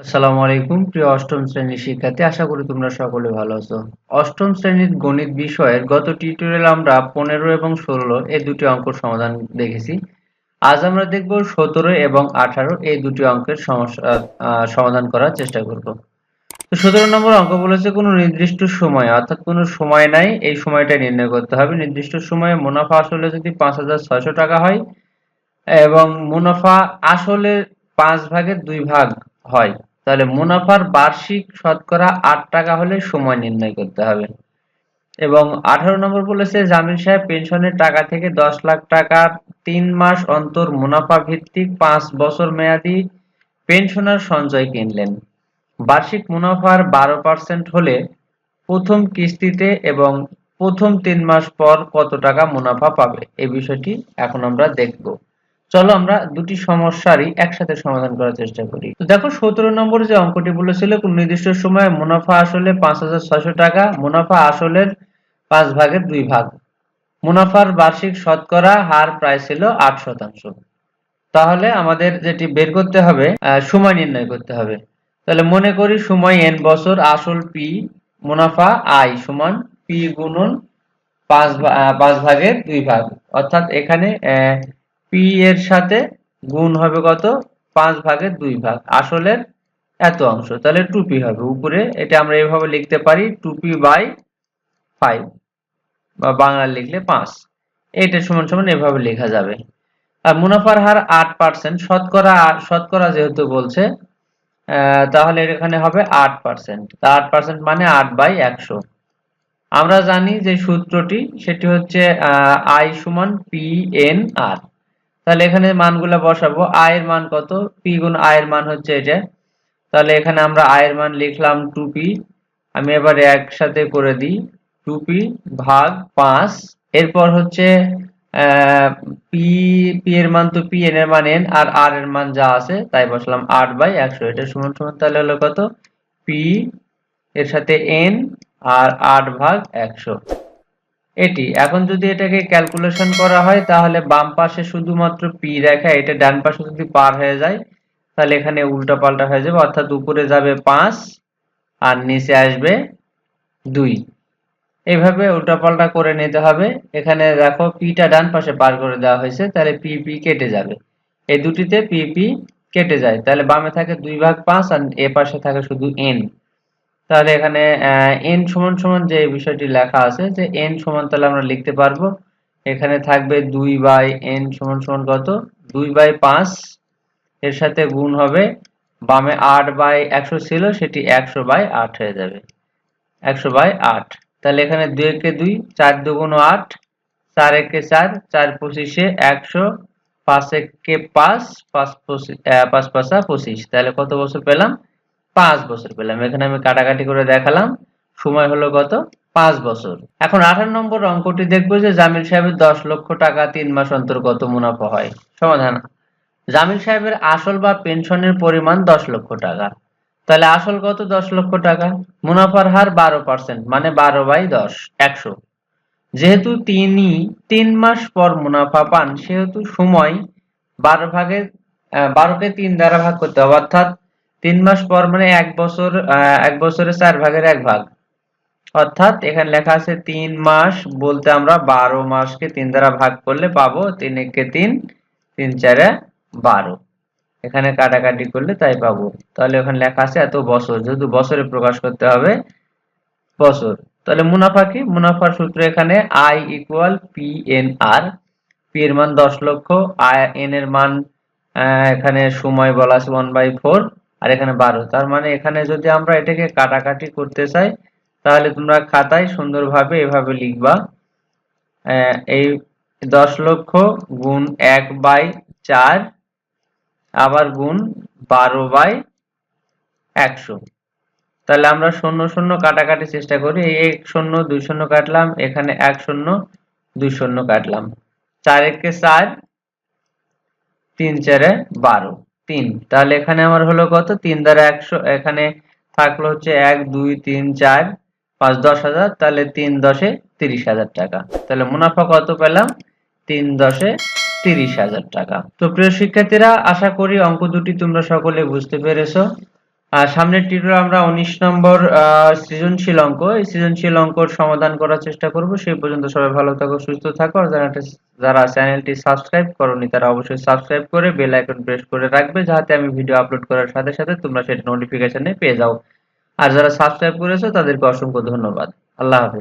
আসসালামু আলাইকুম, প্রিয় অষ্টম শ্রেণির শিক্ষার্থী, আশা করি তোমরা সকলে ভালো আছো। অষ্টম শ্রেণির গণিত বিষয়ের গত টিউটোরিয়ালে আমরা পনেরো এবং ষোলো এই দুটি অঙ্ক সমাধান দেখেছি। আজ আমরা দেখব সতেরো এবং আঠারো এই দুটি অঙ্কের সমস্যা সমাধান করার চেষ্টা করব। তো সতেরো নম্বর অঙ্ক বলেছে, কোনো নির্দিষ্ট সময়, অর্থাৎ কোনো সময় নাই, এই সময়টা নির্ণয় করতে হবে। নির্দিষ্ট সময়ে মুনাফা আসলে যদি পাঁচ হাজার ছয়শো টাকা হয় এবং মুনাফা আসলে পাঁচ ভাগের দুই ভাগ হয়। তাহলে মুনাফার বার্ষিক শতকরা আট টাকা হলে সময় নির্ণয় করতে হবে। এবং আঠারো নম্বর বলেছে জামিল সাহেব পেনশনের টাকা থেকে দশ লাখ টাকার তিন মাস অন্তর মুনাফা ভিত্তিক পাঁচ বছর মেয়াদি পেনশনার সঞ্চয় কিনলেন। বার্ষিক মুনাফার বারো পার্সেন্ট হলে প্রথম কিস্তিতে এবং প্রথম তিন মাস পর কত টাকা মুনাফা পাবে? এ বিষয়টি এখন আমরা দেখব। চলো আমরা দুটি সমস্যারই একসাথে সমাধান করার চেষ্টা করি। তো দেখো, সতেরো নম্বর যে অঙ্কটি বলেছিল, কোন নির্দিষ্ট সময়ে মুনাফা আসলে পাঁচ হাজার ছয়শো টাকা, মুনাফা আসলের পাঁচ ভাগের দুই ভাগ। মুনাফার বার্ষিক শতকরা হার প্রায় ছিল আট শতাংশ। তাহলে আমাদের যেটি বের করতে হবে সময় নির্ণয় করতে হবে। তাহলে মনে করি সময় এন বছর আসল পি মুনাফা আই সমান পি গুণন পাঁচ পাঁচ ভাগের দুই ভাগ। অর্থাৎ এখানে পি এর সাথে গুণ হবে কত? পাঁচ ভাগের দুই ভাগ। আসলের এত অংশ। তাহলে টু পি হবে। উপরে এটা আমরা এভাবে লিখতে পারি টু পি বাই ফাইভ বা বাংলা লিখলে পাঁচ। এটা সমান সমান এভাবে লেখা যাবে। আর মুনাফার হার আট পার্সেন্ট শতকরা শতকরা যেহেতু বলছে তাহলে এখানে হবে আট পার্সেন্ট আট পার্সেন্ট মানে আট বাই একশো। আমরা জানি যে সূত্রটি, সেটি হচ্ছে আই সমান পি এন আর তাহলে এখানে মানগুলো বসাবো। আয়ের মান কত? পি গুণ আয়ের মান হচ্ছে এটা। তাহলে এখানে আমরা আয়ের মান লিখলাম টু পি আমি এবার একসাথে করে দিই। টু পি ভাগ পাঁচ। এরপর হচ্ছে পি পি এর মান তো পি এন এর মান এন আর আর এর মান যা আছে তাই বসলাম আট বাই একশো। এটা সমান সমান তাহলে হলো কত? পি এর সাথে এন আর আট ভাগ একশো। এটি। এখন যদি এটাকে ক্যালকুলেশন করা হয়, তাহলে বাম পাশে শুধুমাত্র পি রেখা, এটা ডান পাশে যদি পার হয়ে যায়, তাহলে এখানে উল্টা পাল্টা হয়ে যাবে, অর্থাৎ উপরে যাবে পাঁচ আর নিচে আসবে দুই। এইভাবে উল্টাপাল্টা করে নিতে হবে। এখানে দেখো পিটা ডান পাশে পার করে দেওয়া হয়েছে, তাহলে পি পি কেটে যাবে। এই দুটিতে পি পি কেটে যায়, তাহলে বামে থাকে দুই ভাগ পাঁচ আর এ পাশে থাকে শুধু এন তাহলে এখানে এন সমান সমান যে বিষয়টি লেখা আছে, যে এন সমান তাহলে আমরা লিখতে পারব। এখানে থাকবে দুই বাই এন সমান সমান কত? দুই বাই পাঁচ। এর সাথে গুণ হবে, বামে আট বাই একশো ছিল, সেটি একশো বাই আট হয়ে যাবে। একশো বাই আট। তাহলে এখানে দুই একে দুই, চার দুগুণ আট, চার একে চার চার পঁচিশে একশো, পাঁচ একে পাঁচ পাঁচ পঁচিশ পাঁচ পাঁচা পঁচিশ। তাহলে কত বছর পেলাম? পাঁচ বছর পেলাম। এখানে আমি কাটাকাটি করে দেখালাম। সময় হলো কত? পাঁচ বছর। এখন আঠারো নম্বর অঙ্কটি দেখব যে জামিল সাহেবের দশ লক্ষ টাকা তিন মাস অন্তর কত মুনাফা হয়। সমাধান। জামিল সাহেবের আসল বা পেনশনের পরিমাণ দশ লক্ষ টাকা। তাহলে আসল কত দশ লক্ষ টাকা? মুনাফার হার বারো পার্সেন্ট মানে বারো বাই দশ, একশো। যেহেতু তিনি তিন মাস পর মুনাফা পান, সেহেতু সময় বারো ভাগের বারোকে তিন দ্বারা ভাগ করতে হবে, অর্থাৎ তিন মাস পর মানে এক বছর এক বছরে চার ভাগের এক ভাগ। অর্থাৎ এখানে লেখা আছে তিন মাস বলতে আমরা বারো মাসকে তিন দ্বারা ভাগ করলে পাবো তিন একে তিন তিন চারে বারো। এখানে কাটাকাটি করলে তাই পাবো। তাহলে ওখানে লেখা আছে এত বছর, যেহেতু বছরে প্রকাশ করতে হবে বছর। তাহলে মুনাফা কি? মুনাফার সূত্র এখানে I equal P N R P এর মান দশ লক্ষ আই এন এর মান এখানে সময় বলা আছে ওয়ান বাই ফোর আর এখানে বারো। তার মানে এখানে যদি আমরা এটাকে কাটাকাটি করতে চাই, তাহলে তোমরা খাতায় সুন্দরভাবে এভাবে লিখবা এই দশ লক্ষ গুণ এক বাই চার, আবার গুণ বারো বাই একশো। তাহলে আমরা শূন্য শূন্য কাটাকাটি চেষ্টা করি। এই এক শূন্য, দুই শূন্য কাটলাম, এখানে এক শূন্য, দুই শূন্য কাটলাম। চার একে চার, তিন চারে বারো। তিন। তাহলে এখানে আমার হলো কত? তিন দ্বারা একশো, এখানে থাকল হচ্ছে এক, দুই, তিন, চার, পাঁচ, দশ হাজার, তাহলে তিন দশে তিরিশ হাজার টাকা। তাহলে মুনাফা কত পেলাম? তিন দশে তিরিশ হাজার টাকা। তো প্রিয় শিক্ষার্থীরা, আশা করি অঙ্ক দুটি তোমরা সকলে বুঝতে পেরেছ। সামনের টিউটোরিয়াল আমরা উনিশ নম্বর সৃজনশীল অঙ্ক, এই সৃজনশীল অঙ্কর সমাধান করার চেষ্টা করব। সেই পর্যন্ত সবাই ভালো থাকো, সুস্থ থাকো। আর যারা যারা চ্যানেলটি সাবস্ক্রাইব করনি, তারা অবশ্যই সাবস্ক্রাইব করে বেল আইকন প্রেস করে রাখবে যাতে আমি ভিডিও আপলোড করার সাথে সাথে তোমরা সেটা নোটিফিকেশনে পেয়ে যাও। আর যারা সাবস্ক্রাইব করেছ, তাদেরকে অসংখ্য ধন্যবাদ। আল্লাহ হাফেজ।